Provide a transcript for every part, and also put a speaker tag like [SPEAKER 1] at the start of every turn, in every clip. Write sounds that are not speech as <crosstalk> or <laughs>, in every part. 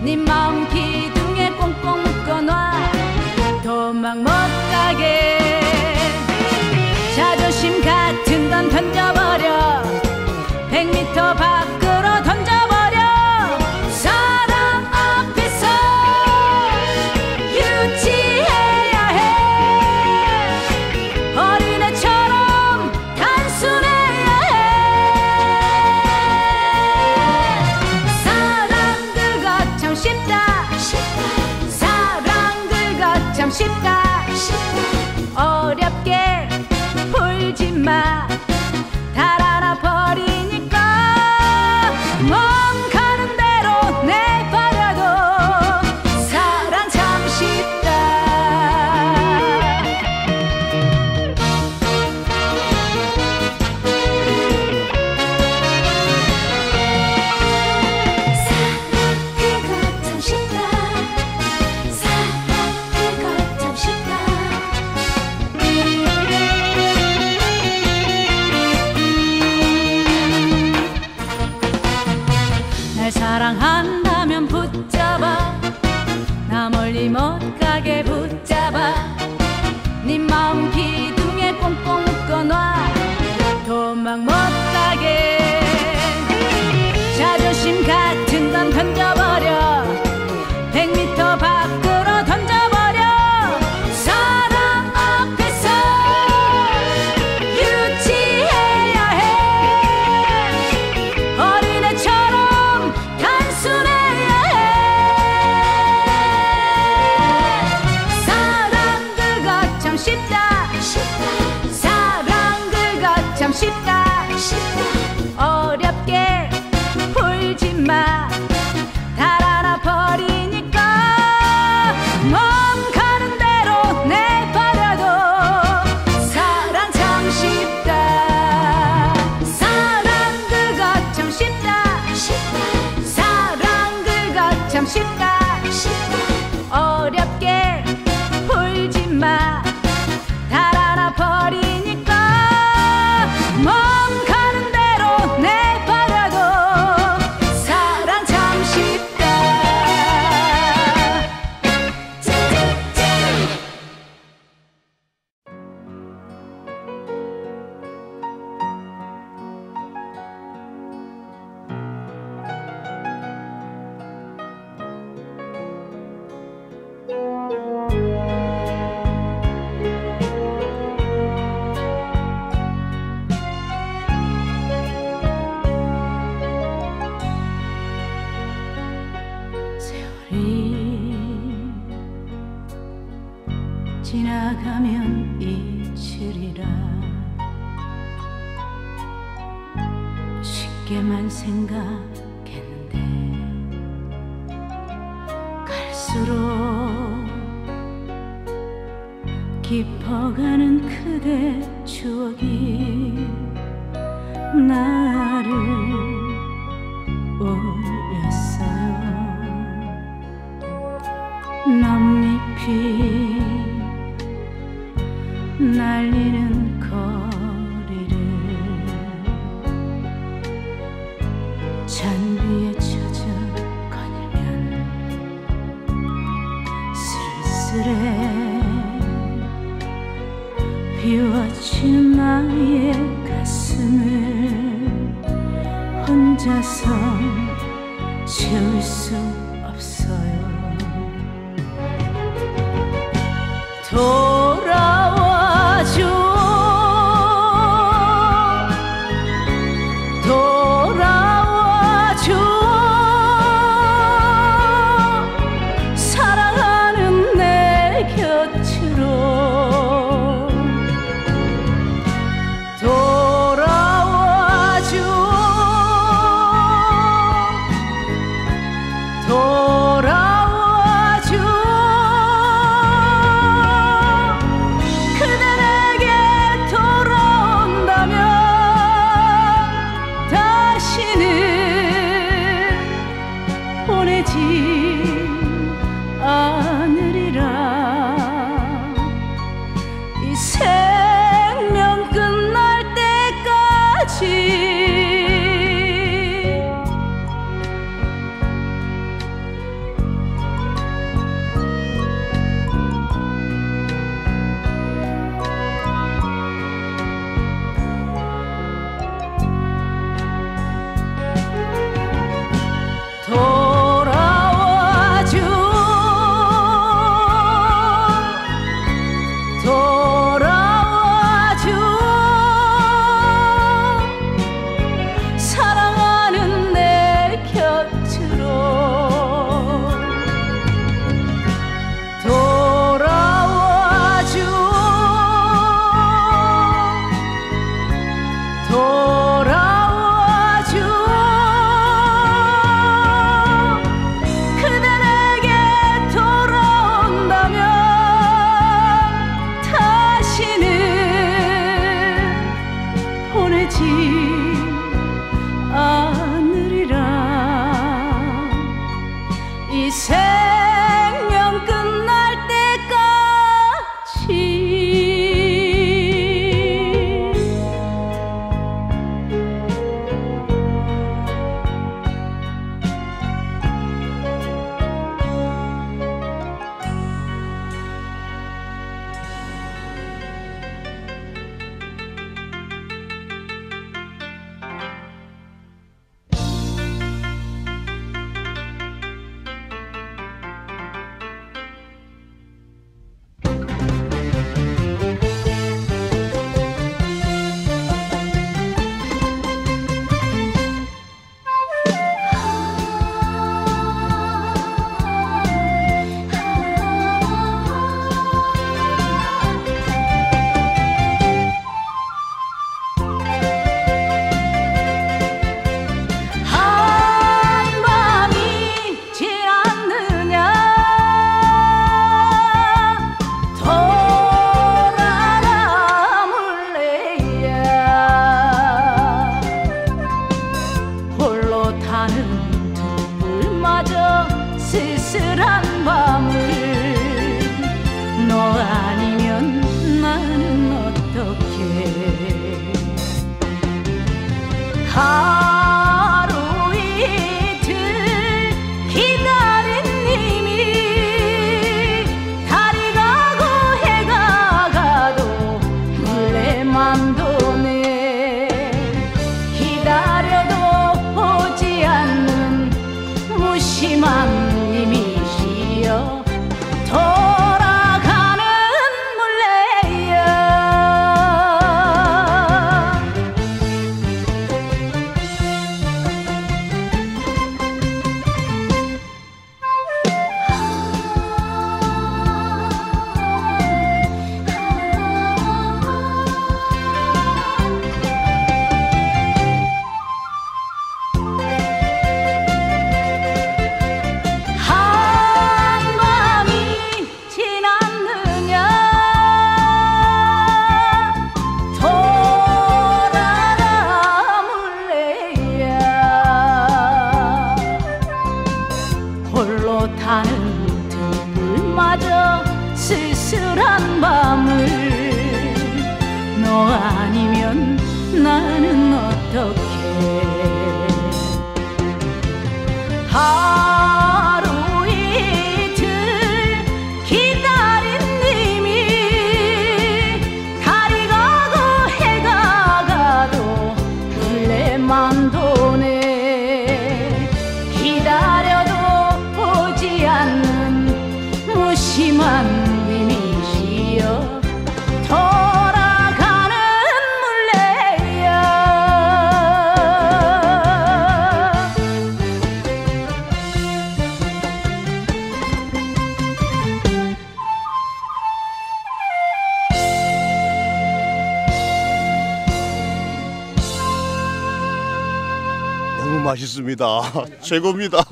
[SPEAKER 1] 네 마음 기둥에 꽁꽁 묶어놔 도망 못 가게. 자존심 같은 건 던져버려. 100m 밖으로 알지만 지나가면 잊으리라. 쉽게만 생각했는데 갈수록 깊어가는 그대 추억이 나를 혼자서 채울 수 없어요. 雨 하
[SPEAKER 2] 너무 맛있습니다. <laughs> 최고입니다.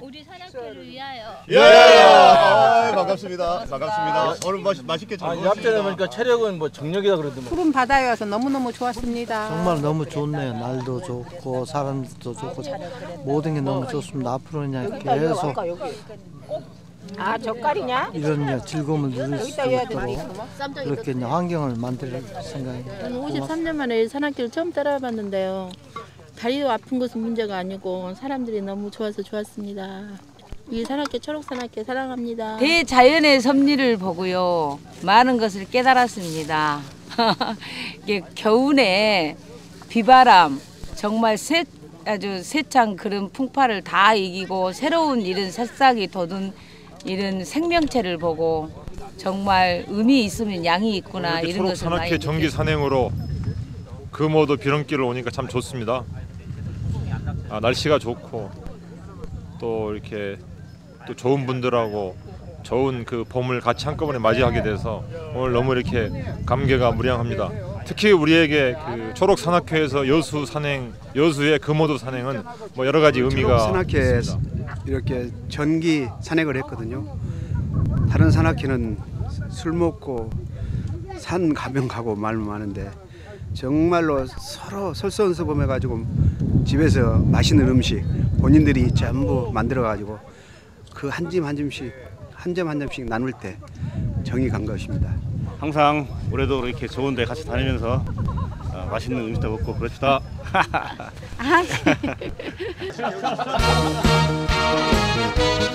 [SPEAKER 3] 우리 사랑꾼을 위하여
[SPEAKER 2] 예, 아, 반갑습니다. 반갑습니다. 오늘 맛 맛있게 잘
[SPEAKER 4] 아,
[SPEAKER 2] 먹었습니다.
[SPEAKER 4] 앞전에 보니까 체력은 뭐 정력이다 그러더만.
[SPEAKER 5] 푸른 바다에 와서 너무너무 좋았습니다.
[SPEAKER 6] 정말 너무 좋네요. 날도 좋고 사람도 좋고 모든 게 너무 좋습니다. 앞으로는 그냥 계속
[SPEAKER 5] 아 젓갈이냐?
[SPEAKER 6] 이런 그냥 즐거움을 누릴 수 있도록 그렇게 그냥 환경을 만들 생각입니다.
[SPEAKER 3] 저는 53년 만에 산악길을 처음 따라봤는데요. 다리도 아픈 것은 문제가 아니고 사람들이 너무 좋아서 좋았습니다. 이 산악길 초록산악길 사랑합니다.
[SPEAKER 7] 대자연의 섭리를 보고요. 많은 것을 깨달았습니다. <laughs> 이게 겨우내 비바람 정말 새, 아주 세창 그런 풍파를 다 이기고 새로운 이런 새싹이 돋은 이런 생명체를 보고 정말 의미 있으면 양이 있구나 이런 것을 많이
[SPEAKER 8] 초록산악회 정기 산행으로 금오도 비렁길을 오니까 참 좋습니다. 아, 날씨가 좋고 또 이렇게 또 좋은 분들하고 좋은 그 봄을 같이 한꺼번에 맞이하게 돼서 오늘 너무 이렇게 감개가 무량합니다. 특히 우리에게 그 초록 산악회에서 여수 산행, 여수의 금오도 산행은 뭐 여러 가지 의미가
[SPEAKER 9] 산악회
[SPEAKER 8] 있습니다.
[SPEAKER 9] 이렇게 전기 산행을 했거든요. 다른 산악회는 술 먹고 산 가면 가고 말면 많은데 정말로 서로 설선서범해 가지고 집에서 맛있는 음식 본인들이 전부 만들어 가지고 그 한 점 한 점씩 한 점 한 점씩 나눌 때 정이 간 것입니다.
[SPEAKER 2] 항상 올해도 이렇게 좋은데 같이 다니면서 어, 맛있는 음식도 먹고 그럽시다. <laughs>
[SPEAKER 10] 아, <laughs>